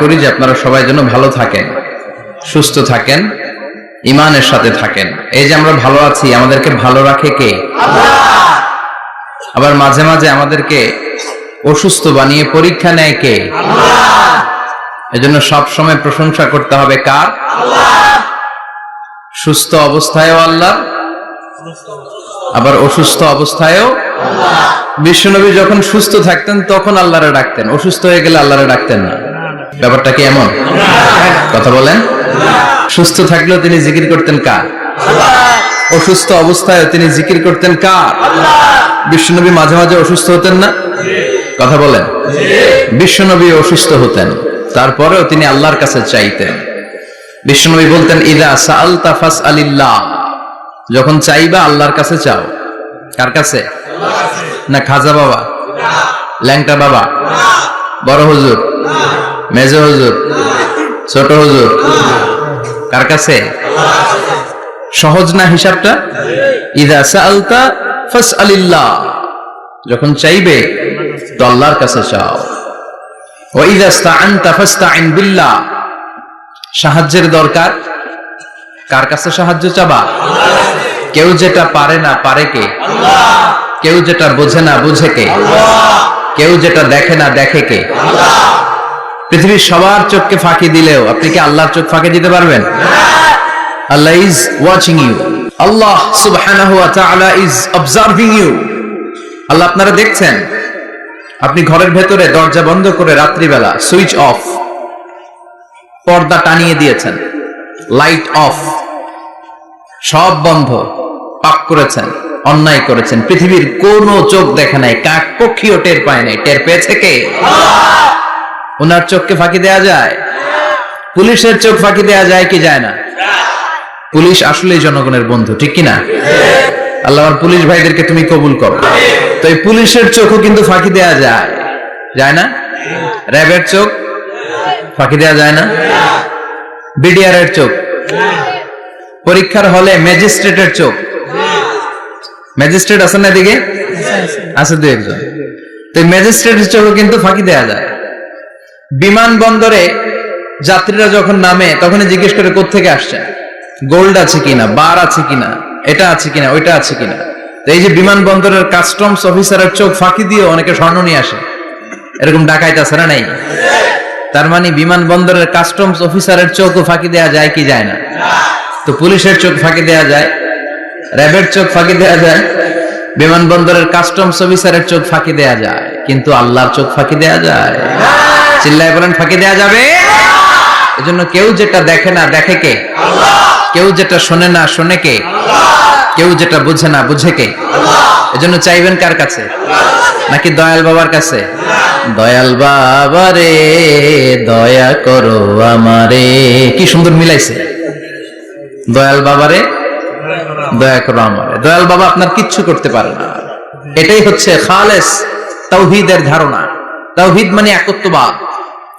করি যে আপনারা সবাই যেন ভালো থাকেন, সুস্থ থাকেন ইমানের সাথে থাকেন। এই যে আমরা ভালো আছি, আমাদেরকে ভালো রাখে কে? আবার মাঝে মাঝে আমাদেরকে অসুস্থ বানিয়ে পরীক্ষা নেয় কে? এজন্য সব সময় প্রশংসা করতে হবে কার? সুস্থ অবস্থায়ও আল্লাহ, আবার অসুস্থ অবস্থায়ও বিশ্বনবী যখন সুস্থ থাকতেন, তখন আল্লাহরে ডাকতেন। অসুস্থ হয়ে গেলে আল্লাহরে ডাকতেন না। ব্যাপারটা কি এমন? কথা বলেন। সুস্থ থাকলেও তিনি জিকির করতেন কার? অসুস্থ অবস্থায় তিনি জিকির করতেন কার? বিশ্বনবী মাঝে মাঝে অসুস্থ হতেন না? কথা বলেন। বিশ্বনবী অসুস্থ হতেন। তারপরেও তিনি আল্লাহর কাছে চাইতেন। বিশ্বনবী বলতেন ইদা সাল তাফাস আলিল্লাহ যখন চাইবা আল্লাহর কাছে চাও কার কাছে? না খাজা বাবা? ল্যাংটা বাবা? বড় হুজুর? মেজ হুজুর ছোট হুজুর কার কাছে? সহজ না হিসাবটা? ইদা সালতা ফাস আলিল্লাহ যখন চাইবে তো আল্লাহর কাছে চাও। ও ইদা স্তাআনতা ফাস্তাইন বিল্লাহ। সাহায্যের দরকার? কার কাছে সাহায্য চাবা? কেউ যেটা পারে না পারে কে? কেউ যেটা বোঝে না বুঝে কে? কেউ যেটা দেখে না দেখে কে? পৃথিবীর সবার চোখকে ফাঁকি দিলেও আপনি কি আল্লাহর চোখ ফাঁকি দিতে পারবেন? Allah is watching you Allah সুবহানাহু ওয়া তাআলা ইজ অবজার্ভিং ইউ আল্লাহ আপনারা দেখছেন? আপনি ঘরের ভেতরে দরজা বন্ধ করে রাত্রিবেলা সুইচ অফ, পর্দা টানিয়ে দিয়েছেন, লাইট অফ, সব বন্ধ পাপ করেছেন, অন্যায় করেছেন। পৃথিবীর কোন চোখ দেখে নাই কাক পক্ষীও টের পায় নাই। টের পেয়েছে কে? ওনার চোখকে ফাঁকি দেয়া যায়? পুলিশের চোখ ফাঁকি দেয়া যায় কি যায় না? পুলিশ আসলেই জনগণের বন্ধু, ঠিক কি না আল্লাহ আমার পুলিশ ভাইদেরকে তুমি কবুল করো। তো এই পুলিশের চোখও কিন্তু ফাঁকি দেয়া যায়। যায় না? র্যাবের চোখ ফাঁকি দেয়া যায় না? বিডিআর এর চোখ পরীক্ষার হলে ম্যাজিস্ট্রেটের চোখ। ম্যাজিস্ট্রেট আছেন না এদিকে? আছে দু একজন। তো ম্যাজিস্ট্রেটের চোখও কিন্তু ফাঁকি দেয়া যায়। বিমানবন্দরে যাত্রীরা যখন নামে, তখনই জিজ্ঞেস করে কোত্থেকে আসছেন? গোল্ড আছে কিনা? বার আছে কিনা? এটা আছে কিনা? ওইটা আছে কিনা? এই যে বিমানবন্দরের কাস্টমস অফিসারের চোখ ফাঁকি দিয়ে অনেকে স্বর্ণ নিয়ে আসে। এরকম ডাকাইত আছে না নাই? তার মানে বিমানবন্দরের কাস্টমস অফিসারের চোখও ফাঁকি দেওয়া যায় কি যায় না? তো পুলিশের চোখ ফাঁকি দেয়া যায়, র্যাবের চোখ ফাঁকি দেয়া যায়, বিমানবন্দরের কাস্টমস অফিসারের চোখ ফাঁকি দেওয়া যায়। কিন্তু আল্লাহর চোখ ফাঁকি দেওয়া যায়। চিল্লায় বলেন, ফাঁকি দেয়া যাবে? এজন্য কেউ যেটা দেখে না, দেখে কে? কেউ যেটা শোনে না, শোনে কে? কেউ যেটা বুঝে না, বুঝে কে? এজন্য চাইবেন কার কাছে? নাকি দয়াল বাবার কাছে? দয়াল বাবা রে, দয়া করো আমারে। কি সুন্দর মিলাইছে। দয়াল বাবারে দয়া করো আমারে। দয়াল বাবা আপনার কিচ্ছু করতে পারে না। এটাই হচ্ছে খালেস তাওহিদের ধারণা। তাওহিদ মানে একত্ববাদ।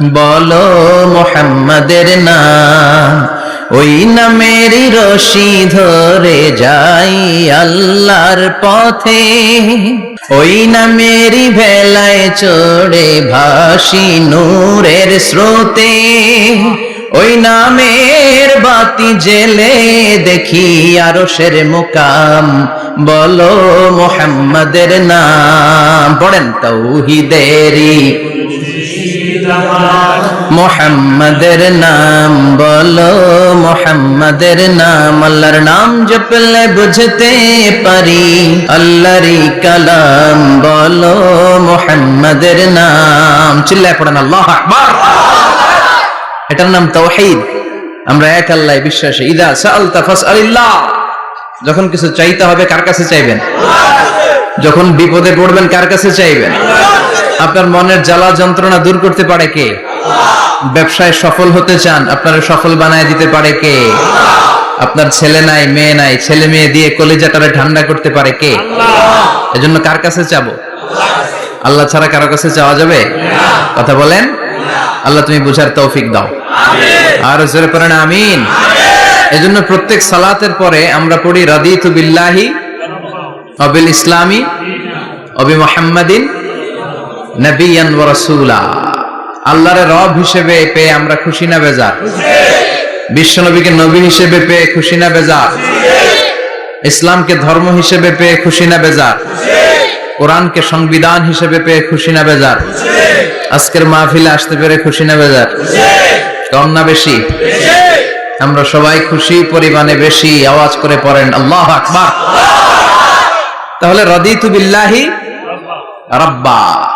বলো মোহাম্মদের নাম, ওই নামেরই রশি ধরে যাই আল্লাহর পথে। ওই নামেরই ভেলায় চড়ে ভাসি নূরের স্রোতে। ওই নামের বাতি জেলে দেখি আরও সের মুকাম, বলো মোহাম্মদের নাম, পড়েন তৌহিদেরি মোহাম্মদের নাম বলো, মোহাম্মদের নাম, আল্লাহর নাম জপলে বুঝতে পারি। আল্লাহরই কালাম বলো, মোহাম্মদের নাম। চিল্লায় পড়েন, আল্লাহ এটার নাম তাওহীদ আমরা এক আল্লাহ বিশ্বাসী। ইদা সাআলতা ফাসআলিল্লাহ। যখন কিছু চাইতে হবে, কার কাছে চাইবেন? যখন বিপদে পড়বেন, কার কাছে চাইবেন? আপনার মনের জ্বালা যন্ত্রণা দূর করতে পারে কে? ব্যবসায় সফল হতে চান, আপনারা সফল বানায় দিতে পারে কে? আপনার ছেলে নাই, মেয়ে নাই, ছেলে মেয়ে দিয়ে কলিজাটারে ঠান্ডা করতে পারে কে? এজন্য কার কাছে চাবো? আল্লাহ ছাড়া কারও কাছে চাওয়া যাবে? কথা বলেন? আল্লাহ তুমি বুঝার তৌফিক দাও। আর জোরে পড়েন, আমিন। এজন্য প্রত্যেক সালাতের পরে আমরা পড়ি, রাদিতু বিল্লাহি অবিল ইসলামী অবি মোহাম্মদিন নবিয়ান ওয়া রাসূলা। আল্লাহর রব হিসেবে পেয়ে আমরা খুশি না বেজার? বিশ্বনবীকে নবী হিসেবে পেয়ে খুশি না বেজার? ইসলামকে ধর্ম হিসেবে পেয়ে খুশি না বেজার? কোরআনকে সংবিধান হিসেবে পেয়ে খুশি না বেজার? আজকের মাহফিলে আসতে পেরে খুশি না বেজার? কম না বেশি? আমরা সবাই খুশি, পরিমাণে বেশি, আওয়াজ করে পড়েন, আল্লাহ আকবার। তাহলে রদিতু বিল্লাহি রাব্বা।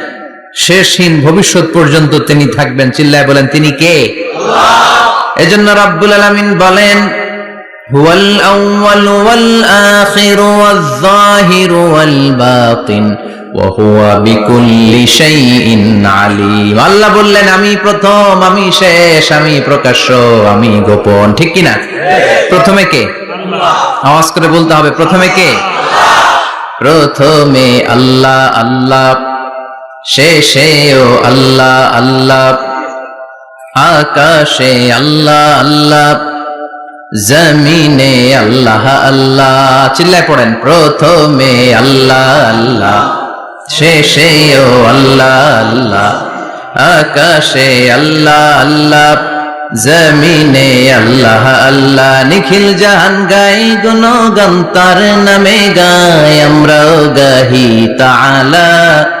শেষহীন ভবিষ্যৎ পর্যন্ত তিনি থাকবেন। চিল্লায় বলেন, তিনি কে? এজন্য রাব্বুল আলামিন বলেন, হুয়াল আউয়াল ওয়াল আখির ওয়াল যাহির ওয়াল বাতিন আল্লাহ বললেন, আমি প্রথম, আমি শেষ, আমি প্রকাশ্য, আমি গোপন। ঠিক কি না? প্রথমে কে? আওয়াজ করে বলতে হবে, প্রথমে কে? প্রথমে আল্লাহ আল্লাহ শেষেও আল্লাহ আল্লাহ। আকাশে আল্লাহ আল্লাহ। জমিনে আল্লাহ আল্লাহ। চিল্লায় পড়েন, প্রথমে আল্লাহ আল্লাহ। শেষে ও আল্লাহ আল্লাহ। আকাশে আল্লাহ আল্লাহ। জমিনে আল্লাহ আল্লাহ। নিখিল জাহান গাই গুণ গন্তার নামে গাই আমরাও গাহি তালা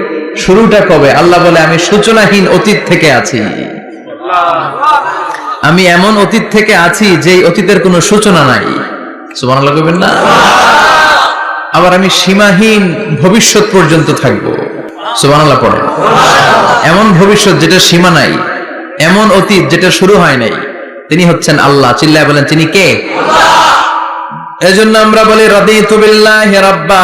শুরুটা কবে? আল্লাহ বলে, আমি সূচনাহীন অতীত থেকে আছি। আমি এমন অতীত থেকে আছি যে অতীতের কোনো সূচনা নাই। সুবহানাল্লাহ কইবেন না? আবার আমি সীমাহীন ভবিষ্যৎ পর্যন্ত থাকব। সুবহানাল্লাহ পড়ে এমন ভবিষ্যৎ যেটা সীমা নাই, এমন অতীত যেটা শুরু হয় নাই, তিনি হচ্ছেন আল্লাহ। চিল্লায় বলেন, তিনি কে? এজন্য আমরা বলি, রদিতু বিল্লাহি রাব্বা।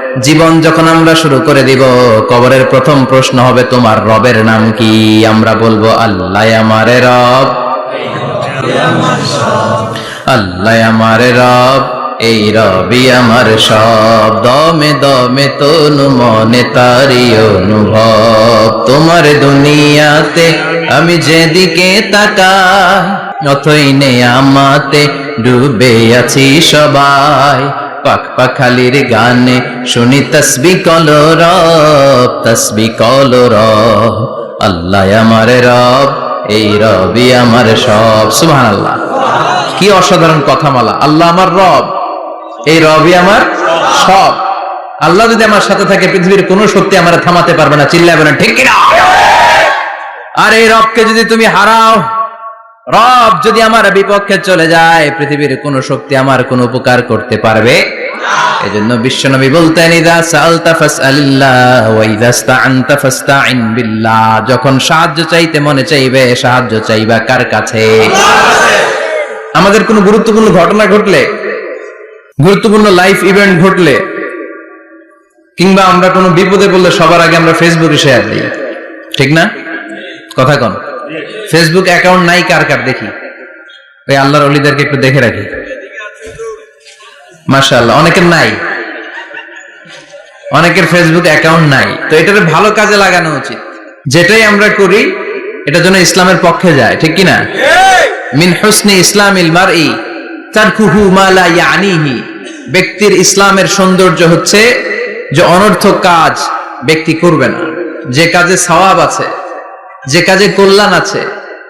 জীবন যখন আমরা শুরু করে দিব, কবরের প্রথম প্রশ্ন হবে, তোমার রবের নাম কি? আমরা বলব, আল্লাহ আমারে রব। আল্লাহ আমারে রব, এই রবি আমার সব। দমে দমে তনু মনে তারি অনুভব। তোমার দুনিয়াতে আমি যেদিকে তাকাই, অথই নে আমাতে ডুবে আছি সবাই। পাক পাখালির গানে শুনি তসবি কলো রব, তসবি কলো রব। আল্লাহ আমার রব, এই রবি আমার সব। সুবহান আল্লাহ কি অসাধারণ কথা মালা আল্লাহ আমার রব, এই রবি আমার সব। আল্লাহ যদি আমার সাথে থাকে, পৃথিবীর কোনো শক্তি আমার থামাতে পারবে না। চিল্লায় বলেন, ঠিক কিনা? আর এই রবকে যদি তুমি হারাও, রব যদি আমার বিপক্ষে চলে যায়, পৃথিবীর কোন শক্তি আমার কোন উপকার করতে পারবে এজন্য বিশ্বনবী বলতেন, ইদা সালতা ফাসআলিল্লাহ ওয়া ইদা ইসতাআনতা ফাসতাইন বিল্লাহ। যখন সাহায্য চাইতে মনে চাইবে, সাহায্য চাইবা কার কাছে? আমাদের কোনো গুরুত্বপূর্ণ ঘটনা ঘটলে, গুরুত্বপূর্ণ লাইফ ইভেন্ট ঘটলে, কিংবা আমরা কোনো বিপদে পড়লে সবার আগে আমরা ফেসবুকে শেয়ার দিই। ঠিক না? কথা কন। ফেসবুক অ্যাকাউন্ট নাই, কার কার দেখি? ওই আল্লাহর অলিদেরকে একটু দেখে রাখি। মাশাআল্লাহ অনেকের নাই। অনেকের ফেসবুক অ্যাকাউন্ট নাই। তো এটার ভালো কাজে লাগানো উচিত। যেটাই আমরা করি এটা যেন ইসলামের পক্ষে যায় ঠিক কি না মিন হুসনি ইসলামিল মারই তারকুহু মা লা ইয়ানিহি। ব্যক্তির ইসলামের সৌন্দর্য হচ্ছে যে অনর্থক কাজ ব্যক্তি করবে না। যে কাজে সওয়াব আছে যে কাজে কল্যাণ আছে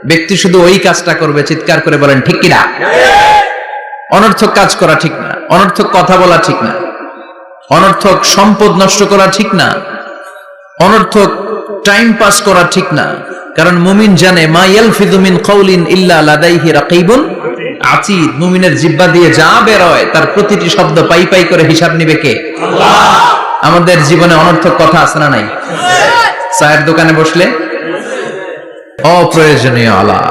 ব্যক্তি শুধু ওই কাজটা করবে চিৎকার করে বলেন ঠিক কিনা? অনর্থক কাজ করা ঠিক না। অনর্থক কথা বলা ঠিক না। অনর্থক সম্পদ নষ্ট করা ঠিক না। অনর্থক টাইম পাস করা ঠিক না। কারণ মুমিন জানে মা ইয়ালফিযু মিন কওলিন ইল্লা লাদাইহি রাকিবুন আতিদ। মুমিনের জিহ্বা দিয়ে যা বের হয় তার প্রতিটি শব্দ পাই পাই করে হিসাব নিবে কে? আমাদের জীবনে অনর্থক কথা আছে না নাই? চায়ের দোকানে বসলে অপ্রয়োজনীয় আলাপ।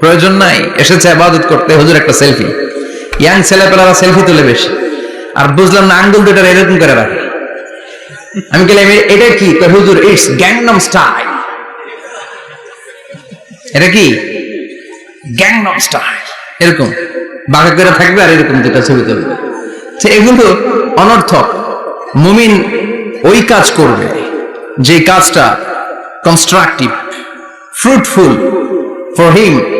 প্রয়োজন নাই এসেছে আবাদত করতে হুজুর একটা সেলফি ইয়াং ছেলেপেলারা সেলফি তুলে বেশি। আর বুঝলাম না আঙ্গুল দুটার এরকম করে রাখে। আমি গেলাম "এ- এটা কি? হুজুর ইটস গ্যাংনম স্টাইল এটা কি? গ্যাংনম স্টাইল এরকম। বাঘা করে থাকবে আর এরকম দুটা ছবি তুলবে। এগুলো অনর্থক। মুমিন ওই কাজ করবে যে কাজটা constructive fruitful for him,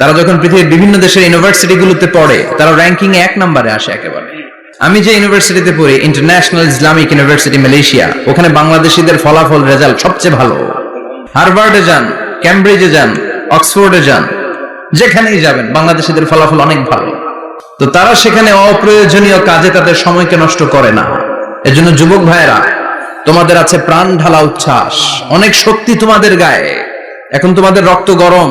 তারা যখন পৃথিবীর বিভিন্ন দেশের ইউনিভার্সিটি গুলোতে পড়ে, তারা র্যাঙ্কিং এক নম্বরে আসে একেবারে। আমি যে ইউনিভার্সিটিতে পড়ি ইন্টারন্যাশনাল ইসলামিক ইউনিভার্সিটি মালয়েশিয়া ওখানে বাংলাদেশিদের ফলাফল রেজাল্ট সবচেয়ে ভালো। হার্ভার্ডে যান ক্যামব্রিজে যান অক্সফোর্ডে যান, যেখানেই যাবেন, বাংলাদেশিদের ফলাফল অনেক ভালো। তো তারা সেখানে অপ্রয়োজনীয় কাজে তাদের সময়কে নষ্ট করে না। এজন্য যুবক ভাইয়েরা, তোমাদের আছে প্রাণ ঢালা উচ্ছ্বাস। অনেক শক্তি তোমাদের গায়ে। এখন তোমাদের রক্ত গরম।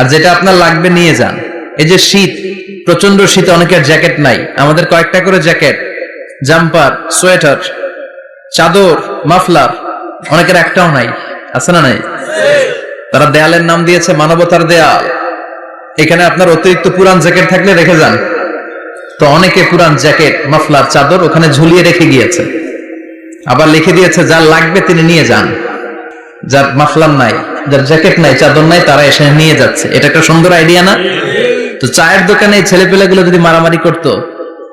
আর যেটা আপনার লাগবে নিয়ে যান। এই যে শীত প্রচণ্ড শীতে অনেকের জ্যাকেট নাই। আমাদের কয়েকটা করে জ্যাকেট, জাম্পার, সোয়েটার, চাদর, মাফলার, অনেকের একটাও নাই। আছে না নাই? তারা দেয়ালের নাম দিয়েছে মানবতার দেয়াল। এখানে আপনার অতিরিক্ত পুরান জ্যাকেট থাকলে রেখে যান। তো অনেকে পুরান জ্যাকেট, মাফলার, চাদর ওখানে ঝুলিয়ে রেখে গিয়েছে। আবার লিখে দিয়েছে, যা লাগবে তিনি নিয়ে যান। যার মাফলার নাই, যার জ্যাকেট নাই, চাদর নাই, তারা এসে নিয়ে যাচ্ছে। এটা একটা সুন্দর আইডিয়া না? তো চায়ের দোকানে এই ছেলেপেলেগুলো যদি মারামারি করত,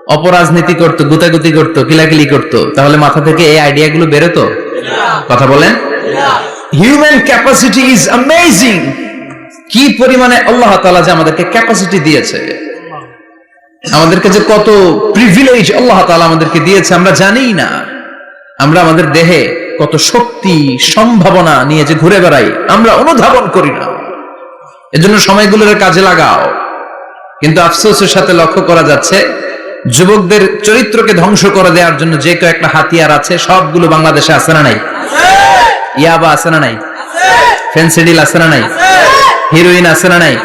অপরাজনীতি করত, গুতাগুতি করত, কিলাকিলি করত, তাহলে মাথা থেকে এই আইডিয়া গুলো বেরোতো? কথা বলেন? হিউম্যান ক্যাপাসিটি ইজ অ্যামেজিং কি পরিমাণে আল্লাহ তাআলা যে আমাদেরকে ক্যাপাসিটি দিয়েছে। আমাদেরকে যে কত প্রিভিলেজ আল্লাহ তাআলা আমাদেরকে দিয়েছে, আমরা জানিই না। আমরা আমাদের দেহে কত শক্তি, সম্ভাবনা নিয়ে যে ঘুরে বেড়াই, আমরা অনুধাবন করি না। এজন্য সময়গুলোর কাজে লাগাও। কিন্তু আফসোসের সাথে লক্ষ্য করা যাচ্ছে, যুবকদের চরিত্রকে ধ্বংস করে দেওয়ার জন্য যে কয়েকটা হাতিয়ার আছে, সবগুলো বাংলাদেশে আছে না নাই? ইয়াবা আছে না নাই? ফেন্সিডিল আছে না নাই? হিরোইন আছে না নাই?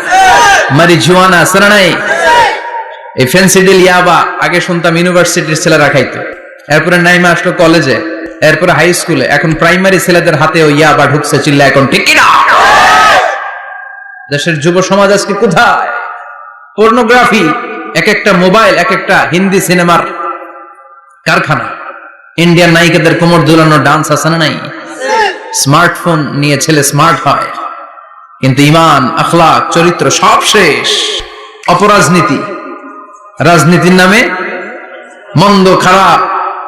মারিজুয়ানা আছে না নাই? এই ফেন্সিডিল ইয়াবা, আগে শুনতাম ইউনিভার্সিটির ছেলেরা খাইতো। এরপরে নাইমা আসলো কলেজে এরপরে হাই স্কুলে এখন প্রাইমারি ছেলেদের হাতে ওই ইয়াবা ঢুকছে চিল্লা এখন ঠিক দেশের যুব সমাজ আজকে কোথায়? পর্নোগ্রাফি এক একটা মোবাইল এক একটা হিন্দি সিনেমার কারখানা। ইন্ডিয়ান নায়িকাদের কোমর দুলানো ডান্স আছে না নাই? স্মার্টফোন নিয়ে ছেলে স্মার্ট হয়। কিন্তু ইমান, আখলাক, চরিত্র সব শেষ। অপরাজনীতি। রাজনীতির নামে মন্দ, খারাপ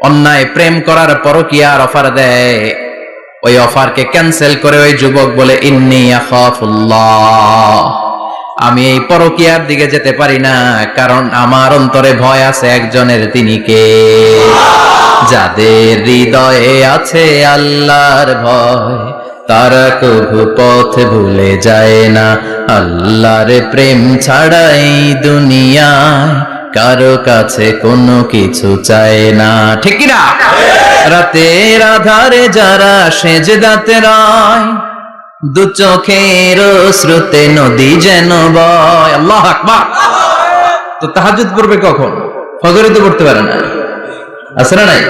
অন্যায় প্রেম করার পরকিয়ার অফার দেয়? ওই অফারকে ক্যান্সেল করে ওই যুবক বলে, ইন্নি আমি এই পরকিয়ার দিকে যেতে পারি না, কারণ আমার অন্তরে ভয় আছে একজনের তিনি কে? যাদের হৃদয়ে আছে আল্লাহর ভয়, তারা কবু পথ ভুলে যায় না। আল্লাহর প্রেম ছাড়াই এই দুনিয়ায় কারও কাছে কোনো কিছু চায় না। ঠিক না রাতের আধারে যারা সেজে দাতে রায়, দু চোখের শ্রুতে নদী যেন বয়। আল্লাহ আকবার। তো তাহাজুদ পড়বে কখন? ফজরে তো পড়তে পারে না। আছে না নাই?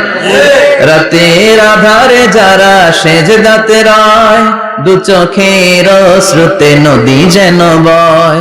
রাতের আধারে যারা সেজে দাতে রায়, দু চোখের শ্রুতে নদী যেন বয়।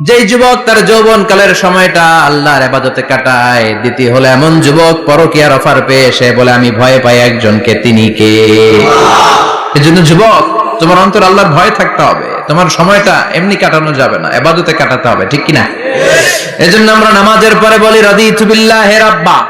যেই যুবক তার যৌবন কালের সময়টা আল্লাহর আবাদতে কাটায় দ্বিতীয় হলো এমন যুবক পরকিয়ার অফার পেয়ে সে বলে আমি ভয় পাই একজনকে তিনি কে? এজন্য যুবক তোমার অন্তর আল্লাহর ভয় থাকতে হবে। তোমার সময়টা এমনি কাটানো যাবে না এবাদতে কাটাতে হবে ঠিক কিনা? এজন্য আমরা নামাজের পরে বলি রাদি তুবিল্লাহ হে রাব্বা।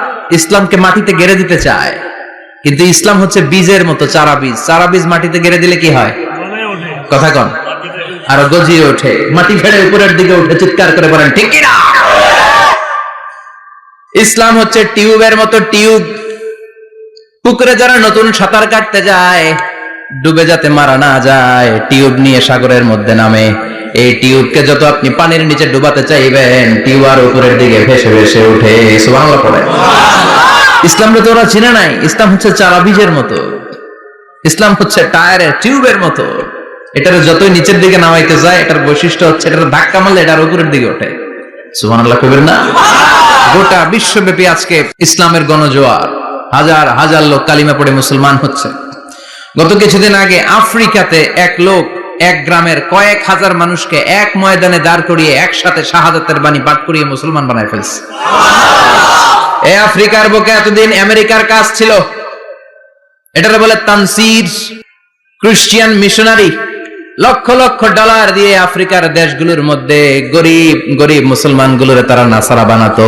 ইসলামকে মাটিতে গেড়ে দিতে চায়। কিন্তু ইসলাম হচ্ছে বীজের মতো চারা বীজ। চারা বীজ মাটিতে গেড়ে দিলে কি হয়? কথা কন। আরও গজিয়ে ওঠে। মাটি ফেড়ে উপরের দিকে উঠে চিৎকার করে বলেন, ঠিক কিনা ইসলাম হচ্ছে টিউবের মতো টিউব। পুকুরে যারা নতুন সাঁতার কাটতে যায়, ডুবে যাতে মারা না যায়, টিউব নিয়ে সাগরের মধ্যে নামে। এই টিউবকে যত আপনি পানির নিচে ডুবাতে চাইবেন টিউব আর উপরের দিকে ভেসে ভেসে উঠে পড়ে তো ওরা চিনে নাই, ইসলাম হচ্ছে চারা বীজের মতো। ইসলাম হচ্ছে টায়ারের টিউবের মতো। এটার যতই নিচের দিকে নামাইতে যায়, এটার বৈশিষ্ট্য হচ্ছে এটার ধাক্কা মারলে এটার উপরের দিকে ওঠে। সুবহানাল্লাহ কবির না? গোটা বিশ্বব্যাপী আজকে ইসলামের গণজোয়ার। হাজার হাজার লোক কালিমা পড়ে মুসলমান হচ্ছে। গত কিছুদিন আগে আফ্রিকাতে এক লোক এক গ্রামের কয়েক হাজার মানুষকে এক ময়দানে দাঁড় করিয়ে একসাথে শাহাদাতের বাণী পাঠ করিয়ে মুসলমান বানায় ফেলছে। এ আফ্রিকার বুকে এতদিন আমেরিকার কাজ ছিল। এটারে বলে Tansir. Christian missionary lakh lakh dollar দিয়ে আফ্রিকার দেশগুলোর মধ্যে গরিব গরিব মুসলমানগুলোর তারা নাসারা বানাতো।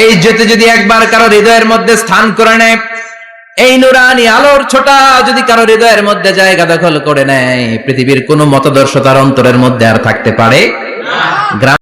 এই জ্যোতি যদি একবার কারও হৃদয়ের মধ্যে স্থান করে নেয়, এই নুরানি আলোর ছোটা যদি কারও হৃদয়ের মধ্যে জায়গা দখল করে নেয়, পৃথিবীর কোনো মতদর্শ তার অন্তরের মধ্যে আর থাকতে পারে গ্রাম